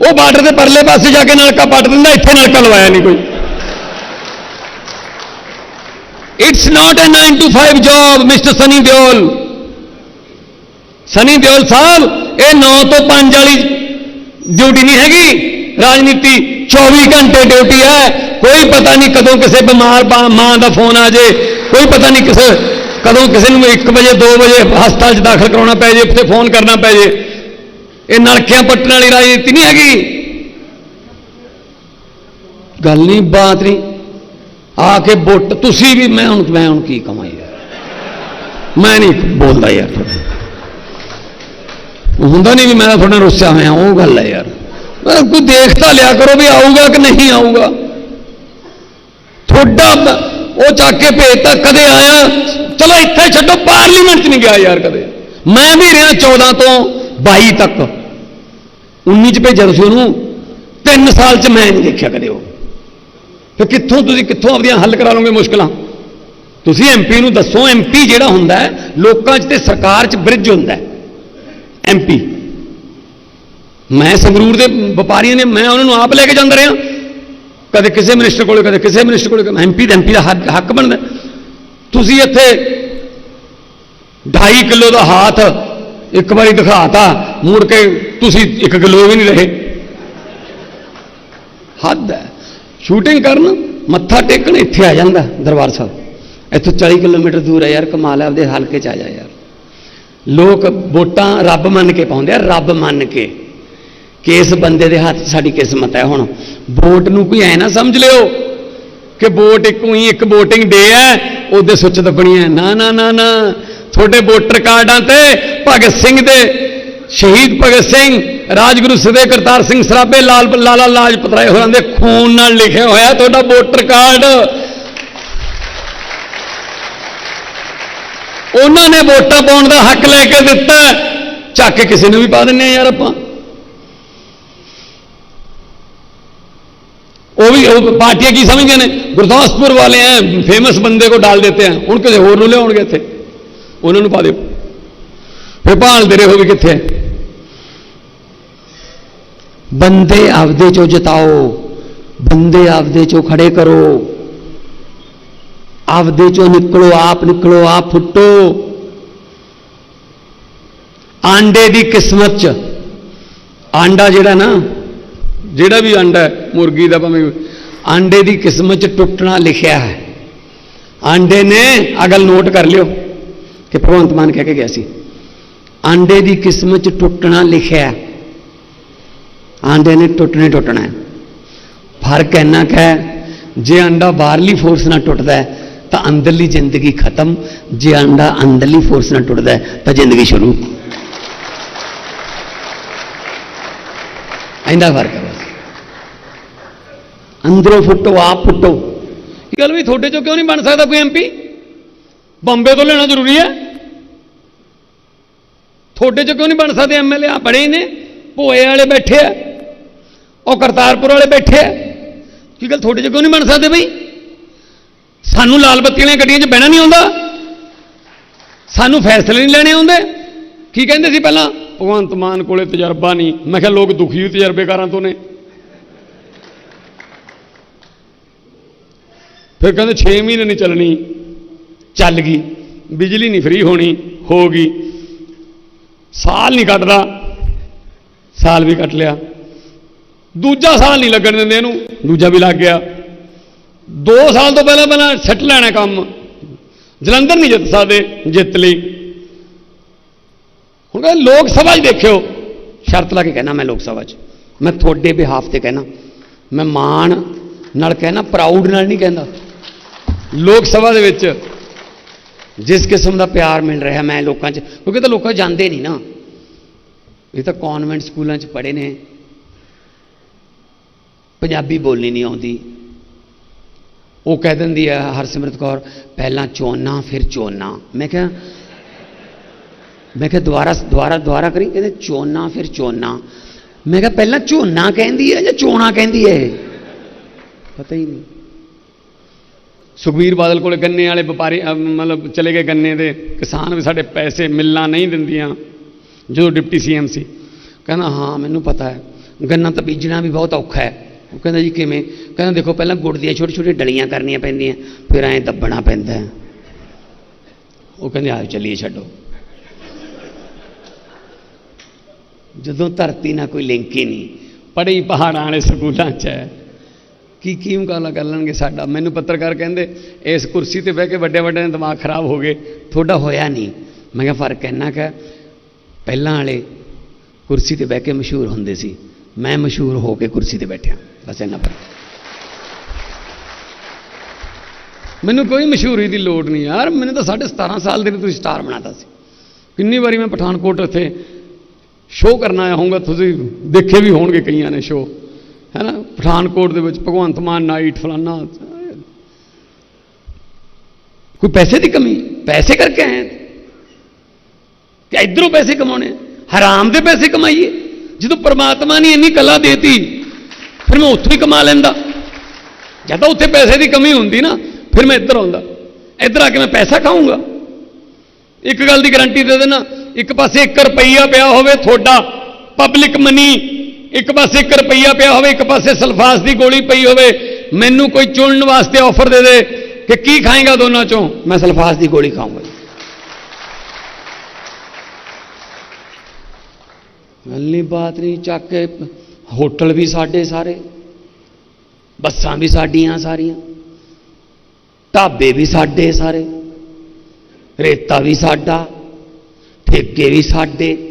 ਉਹ ਬਾਰਡਰ ਦੇ ਪਰਲੇ ਪਾਸੇ ਜਾ ਕੇ ਨਲਕਾ ਪੱਟ ਦਿੰਦਾ, ਇੱਥੇ ਨਲਕਾ ਲਵਾਇਆ ਨਹੀਂ ਕੋਈ। It's not a 9 to 5 job mister Sunny Deol Sunny Deol ਸਾਹਿਬ ਇਹ 9 ਤੋਂ 5 ਵਾਲੀ ਡਿਊਟੀ ਨਹੀਂ ਹੈਗੀ। ਰਾਜਨੀਤੀ 24 ਘੰਟੇ ਡਿਊਟੀ ਹੈ। ਕੋਈ ਪਤਾ ਨਹੀਂ ਕਦੋਂ ਕਿਸੇ ਬਿਮਾਰ ਮਾਂ ਦਾ ਫੋਨ ਆ ਜੇ। ਕੋਈ ਪਤਾ ਨਹੀਂ ਕਿਸੇ ਕਦੋਂ ਕਿਸੇ ਨੂੰ 1 ਵਜੇ 2 ਵਜੇ ਹਸਪਤਾਲ 'ਚ ਦਾਖਲ ਕਰਾਉਣਾ ਪੈ ਜੇ, ਉੱਥੇ ਫੋਨ ਕਰਨਾ ਪੈ ਜੇ। ਇਹ ਨਲਕਿਆਂ ਪੱਟਣ ਵਾਲੀ ਰਾਜਨੀਤੀ ਨਹੀਂ ਹੈਗੀ। ਗੱਲ ਨਹੀਂ, ਬਾਤ ਨਹੀਂ। ਆ ਕੇ ਵੋਟ, ਤੁਸੀਂ ਵੀ, ਮੈਂ ਹੁਣ ਮੈਂ ਹੁਣ ਕੀ ਕਮਾਈ ਯਾਰ। ਮੈਂ ਨਹੀਂ ਬੋਲਦਾ ਯਾਰ। ਹੁੰਦਾ ਨਹੀਂ ਵੀ ਮੈਂ ਤੁਹਾਡੇ ਨਾਲ ਰੁੱਸਿਆ ਹੋਇਆ, ਉਹ ਗੱਲ ਹੈ ਯਾਰ। ਕੋਈ ਦੇਖ ਤਾਂ ਲਿਆ ਕਰੋ ਵੀ ਆਊਗਾ ਕਿ ਨਹੀਂ ਆਊਗਾ। ਤੁਹਾਡਾ ਉਹ ਚੱਕ ਕੇ ਭੇਜਤਾ ਕਦੇ ਆਇਆ। ਚਲੋ ਇੱਥੇ ਛੱਡੋ, ਪਾਰਲੀਮੈਂਟ 'ਚ ਨਹੀਂ ਗਿਆ ਯਾਰ ਕਦੇ। ਮੈਂ ਵੀ ਰਿਹਾ 14 ਤੋਂ 22 ਤੱਕ। 19 ਚ ਭੇਜਿਆ ਤੁਸੀਂ ਉਹਨੂੰ 3 ਸਾਲ 'ਚ ਮੈਂ ਨਹੀਂ ਦੇਖਿਆ ਕਦੇ ਉਹ। ਫਿਰ ਕਿੱਥੋਂ ਤੁਸੀਂ ਕਿੱਥੋਂ ਆਪਦੀਆਂ ਹੱਲ ਕਰਾ ਲਓਗੇ ਮੁਸ਼ਕਲਾਂ? ਤੁਸੀਂ ਐਮਪੀ ਨੂੰ ਦੱਸੋ ਐਮਪੀ ਜਿਹੜਾ ਹੁੰਦਾ ਹੈ, ਲੋਕਾਂ 'ਚ ਤੇ ਸਰਕਾਰ 'ਚ ਬ੍ਰਿਜ ਹੁੰਦਾ ਹੈ। ਐਮਪੀ ਮੈਂ ਸੰਗਰੂਰ ਦੇ ਵਪਾਰੀਆਂ ਨੇ, ਮੈਂ ਉਹਨਾਂ ਨੂੰ ਆਪ ਲੈ ਕੇ ਜਾਂਦਾ ਰਿਹਾ। ਕਦੇ ਕਿਸੇ ਮਿਨਿਸਟਰ ਕੋਲੇ, ਕਦੇ ਕਿਸੇ ਮਿਨਿਸਟਰ ਕੋਲੇ ਐਮਪੀ ਦਾ ਐਮਪੀ ਦਾ ਹੱਕ ਹੱਕ ਬਣਦਾ ਤੁਸੀਂ ਇੱਥੇ 2.5 ਕਿਲੋ ਦਾ ਹਾਥ ਇੱਕ ਵਾਰੀ ਦਿਖਾਤਾ, ਮੁੜ ਕੇ ਤੁਸੀਂ ਇੱਕ ਕਿਲੋ ਵੀ ਨਹੀਂ ਰਹੇ। ਹੱਦ ਹੈ। ਸ਼ੂਟਿੰਗ ਕਰਨ ਮੱਥਾ ਟੇਕਣ ਇੱਥੇ ਆ ਜਾਂਦਾ ਦਰਬਾਰ ਸਾਹਿਬ। ਇੱਥੋਂ 40 ਕਿਲੋਮੀਟਰ ਦੂਰ ਹੈ ਯਾਰ, ਕਮਾਲ ਹੈ, ਆਪਦੇ ਹਲਕੇ ਚ ਆ ਜਾ ਯਾਰ। ਲੋਕ ਵੋਟਾਂ ਰੱਬ ਮੰਨ ਕੇ ਪਾਉਂਦੇ ਆ, ਰੱਬ ਮੰਨ ਕੇ। ਕਿਸ ਬੰਦੇ ਦੇ ਹੱਥ ਸਾਡੀ ਕਿਸਮਤ ਹੈ ਹੁਣ? ਵੋਟ ਨੂੰ ਕੋਈ ਐ ਨਾ ਸਮਝ ਲਿਓ ਕਿ ਵੋਟ ਇੱਕ ਹੀ ਇੱਕ VOTING ਡੇ ਹੈ, ਉਹਦੇ ਸੁੱਚ ਦੱਬਣੀ ਹੈ। ਨਾ ਨਾ ਨਾ ਨਾ। ਤੁਹਾਡੇ ਵੋਟਰ ਕਾਰਡਾਂ ਤੇ ਭਗਤ ਸਿੰਘ ਦੇ, ਸ਼ਹੀਦ ਭਗਤ ਸਿੰਘ, ਰਾਜਗੁਰੂ ਸਦੇ ਕਰਤਾਰ ਸਿੰਘ ਸਰਾਭੇ, ਲਾਲ ਲਾਲਾ ਲਾਜਪਤ ਰਾਏ ਹੋਰਾਂ ਦੇ ਖੂਨ ਨਾਲ ਲਿਖਿਆ ਹੋਇਆ ਤੁਹਾਡਾ ਵੋਟਰ ਕਾਰਡ। ਉਹਨਾਂ ਨੇ ਵੋਟਾਂ ਪਾਉਣ ਦਾ ਹੱਕ ਲੈ ਕੇ ਦਿੱਤਾ। ਹੈ। ਚੱਕ ਕੇ ਕਿਸੇ ਨੂੰ ਵੀ ਪਾ ਦਿੰਨੇ ਆ ਯਾਰ ਆਪਾਂ। ਉਹ ਵੀ, ਉਹ ਪਾਰਟੀਆਂ ਕੀ ਸਮਝਦੇ ਨੇ? ਗੁਰਦਾਸਪੁਰ ਵਾਲੇ ਐ ਫੇਮਸ ਬੰਦੇ ਕੋ ਡਾਲ ਦੇਤੇ ਹੈ ਹੁਣ ਕਿਸੇ ਹੋਰ ਨੂੰ ਲਿਆਉਣਗੇ ਇੱਥੇ। ਉਹਨਾਂ ਨੂੰ ਪਾ ਦਿਓ। ਫਿਰ ਭਾਲਦੇ ਰਹੋ ਵੀ ਕਿੱਥੇ ਬੰਦੇ ਆਪਦੇ ਚੋਂ ਜਿਤਾਓ, ਬੰਦੇ ਆਪਦੇ ਚੋਂ ਖੜੇ ਕਰੋ। ਆਪਦੇ ਚੋਂ ਨਿਕਲੋ, ਆਪ ਨਿਕਲੋ, ਆਪ ਫੁੱਟੋ। ਆਂਡੇ ਦੀ ਕਿਸਮਤ ਚ। ਆਂਡਾ ਜਿਹੜਾ ਨਾ, ਜਿਹੜਾ ਵੀ ਆਂਡਾ ਹੈ, ਮੁਰਗੀ ਦਾ ਭਾਵੇਂ ਆਂਡੇ ਦੀ ਕਿਸਮਤ ਚ ਟੁੱਟਣਾ ਲਿਖਿਆ ਹੈ। ਆਂਡੇ ਨੇ ਅਗਲ ਨੋਟ ਕਰ ਲਿਓ। ਕਿ ਭਗਵੰਤ ਮਾਨ ਕਹਿ ਕੇ ਗਿਆ ਸੀ, ਆਂਡੇ ਦੀ ਕਿਸਮਤ ਚ ਟੁੱਟਣਾ ਲਿਖਿਆ ਆਂਡੇ ਨੇ ਟੁੱਟਣੇ ਟੁੱਟਣਾ ਹੈ। ਫ਼ਰਕ ਇੰਨਾ ਕੁ ਹੈ, ਜੇ ਅੰਡਾ ਬਾਹਰਲੀ ਫੋਰਸ ਨਾਲ ਟੁੱਟਦਾ ਹੈ, ਤਾਂ ਅੰਦਰਲੀ ਜ਼ਿੰਦਗੀ ਖਤਮ। ਜੇ ਅੰਡਾ ਅੰਦਰਲੀ ਫੋਰਸ ਨਾਲ ਟੁੱਟਦਾ ਹੈ, ਤਾਂ ਜ਼ਿੰਦਗੀ ਸ਼ੁਰੂ। ਇੰਦਾ ਫ਼ਰਕ ਹੈ ਬਸ। ਅੰਦਰੋਂ ਫੁੱਟੋ, ਆਪ ਫੁੱਟੋ। ਇਹ ਗੱਲ ਵੀ ਤੁਹਾਡੇ ਚੋਂ ਕਿਉਂ ਨਹੀਂ ਬਣ ਸਕਦਾ ਕੋਈ ਐਮਪੀ ਬੰਬੇ ਤੋਂ ਲੈਣਾ ਜ਼ਰੂਰੀ ਹੈ? ਤੁਹਾਡੇ 'ਚ ਕਿਉਂ ਨਹੀਂ ਬਣ ਸਕਦੇ ਐਮਐਲਏ ਆ ਬੜੇ ਹੀ ਨੇ। ਭੋਏ ਵਾਲੇ ਬੈਠੇ ਆ। ਉਹ ਕਰਤਾਰਪੁਰ ਵਾਲੇ ਬੈਠੇ ਆ। ਕੀ ਗੱਲ ਤੁਹਾਡੇ ਚ ਕਿਉਂ ਨਹੀਂ ਬਣ ਸਕਦੇ ਬਈ? ਸਾਨੂੰ ਲਾਲ ਬੱਤੀ ਵਾਲੀਆਂ ਗੱਡੀਆਂ 'ਚ ਬਹਿਣਾ ਨਹੀਂ ਆਉਂਦਾ। ਸਾਨੂੰ ਫੈਸਲੇ ਨਹੀਂ ਲੈਣੇ ਆਉਂਦੇ। ਕੀ ਕਹਿੰਦੇ ਸੀ ਪਹਿਲਾਂ? ਭਗਵੰਤ ਮਾਨ ਕੋਲੇ ਤਜਰਬਾ ਨਹੀਂ। ਮੈਂ ਕਿਹਾ ਲੋਕ ਦੁਖੀ ਤਜਰਬੇਕਾਰਾਂ ਤੋਂ ਨੇ। ਫਿਰ ਕਹਿੰਦੇ 6 ਮਹੀਨੇ ਨਹੀਂ ਚੱਲਣੀ। ਚੱਲ ਗਈ। ਬਿਜਲੀ ਨਹੀਂ ਫ੍ਰੀ ਹੋਣੀ, ਹੋ ਗਈ। ਸਾਲ ਨਹੀਂ ਕੱਟਦਾ। ਸਾਲ ਵੀ ਕੱਟ ਲਿਆ। ਦੂਜਾ ਸਾਲ ਨਹੀਂ ਲੱਗਣ ਦਿੰਦੇ ਇਹਨੂੰ। ਦੂਜਾ ਵੀ ਲੱਗ ਗਿਆ। 2 ਸਾਲ ਤੋਂ ਪਹਿਲਾਂ ਪਹਿਲਾਂ ਸੈੱਟ ਲੈਣਾ ਕੰਮ। ਜਲੰਧਰ ਨਹੀਂ ਜਿੱਤ ਸਕਦੇ, ਜਿੱਤ ਲਈ। ਹੁਣ ਕਹਿੰਦੇ ਲੋਕ ਸਭਾ 'ਚ ਦੇਖਿਓ। ਸ਼ਰਤ ਲਾ ਕੇ ਕਹਿਣਾ ਮੈਂ ਲੋਕ ਸਭਾ 'ਚ। ਮੈਂ ਤੁਹਾਡੇ ਬਿਹਾਫ ਤੇ ਕਹਿਣਾ। ਮੈਂ ਮਾਣ ਨਾਲ ਕਹਿਣਾ ਪ੍ਰਾਊਡ ਨਾਲ ਨਹੀਂ ਕਹਿੰਦਾ। ਲੋਕ ਸਭਾ ਦੇ ਵਿੱਚ ਜਿਸ ਕਿਸਮ ਦਾ ਪਿਆਰ ਮਿਲ ਰਿਹਾ ਮੈਂ ਲੋਕਾਂ 'ਚ, ਕਿਉਂਕਿ ਤਾਂ ਲੋਕਾਂ ਜਾਂਦੇ ਨਹੀਂ ਨਾ। ਇਹ ਤਾਂ ਕਨਵੈਂਟ ਸਕੂਲਾਂ 'ਚ ਪੜ੍ਹੇ ਨੇ। ਪੰਜਾਬੀ ਬੋਲਣੀ ਨਹੀਂ ਆਉਂਦੀ। ਉਹ ਕਹਿ ਦਿੰਦੀ ਹੈ ਹਰਸਿਮਰਤ ਕੌਰ, ਪਹਿਲਾਂ ਚੋਨਾ, ਫਿਰ ਚੋਨਾ। ਮੈਂ ਕਿਹਾ ਮੈਂ ਕਿਹਾ, ਦੁਬਾਰਾ ਦੁਬਾਰਾ ਦੁਬਾਰਾ ਕਰੀ? ਕਹਿੰਦੇ, ਚੋਨਾ, ਫਿਰ ਚੋਨਾ। ਮੈਂ ਕਿਹਾ, ਪਹਿਲਾਂ ਝੋਨਾ ਕਹਿੰਦੀ ਹੈ ਜਾਂ ਚੋਣਾ ਕਹਿੰਦੀ ਹੈ? ਇਹ? ਪਤਾ ਹੀ ਨਹੀਂ। ਸੁਖਬੀਰ ਬਾਦਲ ਕੋਲੇ ਗੰਨੇ ਵਾਲੇ ਵਪਾਰੀ ਮਤਲਬ ਚਲੇ ਗਏ ਗੰਨੇ ਦੇ, ਕਿਸਾਨ ਵੀ ਸਾਡੇ ਪੈਸੇ ਮਿਲਣਾ ਨਹੀਂ ਦਿੰਦੀਆਂ। ਜਦੋਂ ਡਿਪਟੀ ਸੀਐਮ ਸੀ, ਕਹਿੰਦਾ, ਹਾਂ, ਮੈਨੂੰ ਪਤਾ ਹੈ, ਗੰਨਾ ਤਾਂ ਬੀਜਣਾ ਵੀ ਬਹੁਤ ਔਖਾ ਹੈ। ਉਹ ਕਹਿੰਦਾ, ਜੀ ਕਿਵੇਂ? ਕਹਿੰਦਾ, ਦੇਖੋ, ਪਹਿਲਾਂ ਗੁੜ ਦੀਆਂ ਛੋਟੇ ਛੋਟੇ ਡਲੀਆਂ ਕਰਨੀਆਂ ਪੈਂਦੀਆਂ, ਫਿਰ ਐਂ ਦੱਬਣਾ ਪੈਂਦਾ ਉਹ ਕਹਿੰਦੇ ਆਓ ਚੱਲੀਏ, ਛੱਡੋ। ਜਦੋਂ ਧਰਤੀ ਨਾਲ ਕੋਈ ਲਿੰਕ ਹੀ ਨਹੀਂ ਪੜ੍ਹੀ ਪਹਾੜਾਂ ਵਾਲੇ ਸਕੂਲਾਂ 'ਚ ਹੈ। ਕੀ ਕੀ ਮੁਕਾਬਲਾ ਕਰ ਲੈਣਗੇ ਸਾਡਾ? ਮੈਨੂੰ ਪੱਤਰਕਾਰ ਕਹਿੰਦੇ, ਇਸ ਕੁਰਸੀ ਤੇ ਬਹਿ ਕੇ ਵੱਡੇ ਵੱਡੇ ਦੇ ਦਿਮਾਗ ਖਰਾਬ ਹੋ ਗਏ। ਤੁਹਾਡਾ ਹੋਇਆ ਨਹੀਂ। ਮੈਂ ਕਿਹਾ, ਫ਼ਰਕ ਇੰਨਾ ਕੁ ਪਹਿਲਾਂ ਵਾਲੇ ਕੁਰਸੀ ਤੇ ਬਹਿ ਕੇ ਮਸ਼ਹੂਰ ਹੁੰਦੇ ਸੀ। ਮੈਂ ਮਸ਼ਹੂਰ ਹੋ ਕੇ ਕੁਰਸੀ ਤੇ ਬੈਠਿਆ। ਬਸ ਇੰਨਾ ਫ਼ਰਕ। ਮੈਨੂੰ ਕੋਈ ਮਸ਼ਹੂਰੀ ਦੀ ਲੋੜ ਨਹੀਂ ਯਾਰ। ਮੈਨੂੰ ਤਾਂ ਸਾਢੇ 17 ਸਾਲ ਦੇ ਨੇ ਤੁਸੀਂ ਸਟਾਰ ਬਣਾਤਾ ਸੀ। ਕਿੰਨੀ ਵਾਰੀ ਮੈਂ ਪਠਾਨਕੋਟ ਉੱਥੇ ਸ਼ੋਅ ਕਰਨਾ ਆਇਆ ਹੋਊਗਾ। ਤੁਸੀਂ ਦੇਖੇ ਵੀ ਹੋਣਗੇ ਕਈਆਂ ਨੇ ਸ਼ੋਅ ਹੈ ਨਾ ਪਠਾਨਕੋਟ ਦੇ ਵਿੱਚ ਭਗਵੰਤ ਮਾਨ, ਨਾਈਟ, ਫਲਾਨਾ। ਕੋਈ ਪੈਸੇ ਦੀ ਕਮੀ? ਪੈਸੇ ਕਰਕੇ ਆਏ ਕਿ ਇਧਰੋਂ ਪੈਸੇ ਕਮਾਉਣੇ? ਹਰਾਮ ਦੇ ਪੈਸੇ ਕਮਾਈਏ? ਜਦੋਂ ਪ੍ਰਮਾਤਮਾ ਨੇ ਇੰਨੀ ਕਲਾ ਦੇਤੀ, ਫਿਰ ਮੈਂ ਉੱਥੋਂ ਹੀ ਕਮਾ ਲੈਂਦਾ। ਜਦ ਉੱਥੇ ਪੈਸੇ ਦੀ ਕਮੀ ਹੁੰਦੀ ਨਾ, ਫਿਰ ਮੈਂ ਇੱਧਰ ਆਉਂਦਾ। ਇੱਧਰ ਆ ਕੇ ਮੈਂ ਪੈਸਾ ਖਾਊਂਗਾ। ਇੱਕ ਗੱਲ ਦੀ ਗਾਰੰਟੀ ਦੇ ਦੇਣਾ, ਇੱਕ ਪਾਸੇ 1 ਰੁਪਈਆ ਪਿਆ ਹੋਵੇ ਤੁਹਾਡਾ ਪਬਲਿਕ ਮਨੀ ਇੱਕ ਪਾਸੇ 1 ਰੁਪਈਆ ਪਿਆ ਹੋਵੇ, ਇੱਕ ਪਾਸੇ ਸਲਫਾਸ ਦੀ ਗੋਲੀ ਪਈ ਹੋਵੇ, ਮੈਨੂੰ ਕੋਈ ਚੁਣਨ ਵਾਸਤੇ ਆਫਰ ਦੇ ਦੇ ਕਿ ਕੀ ਖਾਏਗਾ ਦੋਨਾਂ ਚੋਂ? ਮੈਂ ਸਲਫਾਸ ਦੀ ਗੋਲੀ ਖਾਊਂਗਾ ਗੱਲੀ ਬਾਤ ਨਹੀਂ, ਚੱਕ ਕੇ ਹੋਟਲ ਵੀ ਸਾਡੇ ਸਾਰੇ, ਬੱਸਾਂ ਵੀ ਸਾਡੀਆਂ ਸਾਰੀਆਂ, ਢਾਬੇ ਵੀ ਸਾਡੇ ਸਾਰੇ, ਰੇਤਾ ਵੀ ਸਾਡਾ, ਠੇਕੇ ਵੀ ਸਾਡੇ।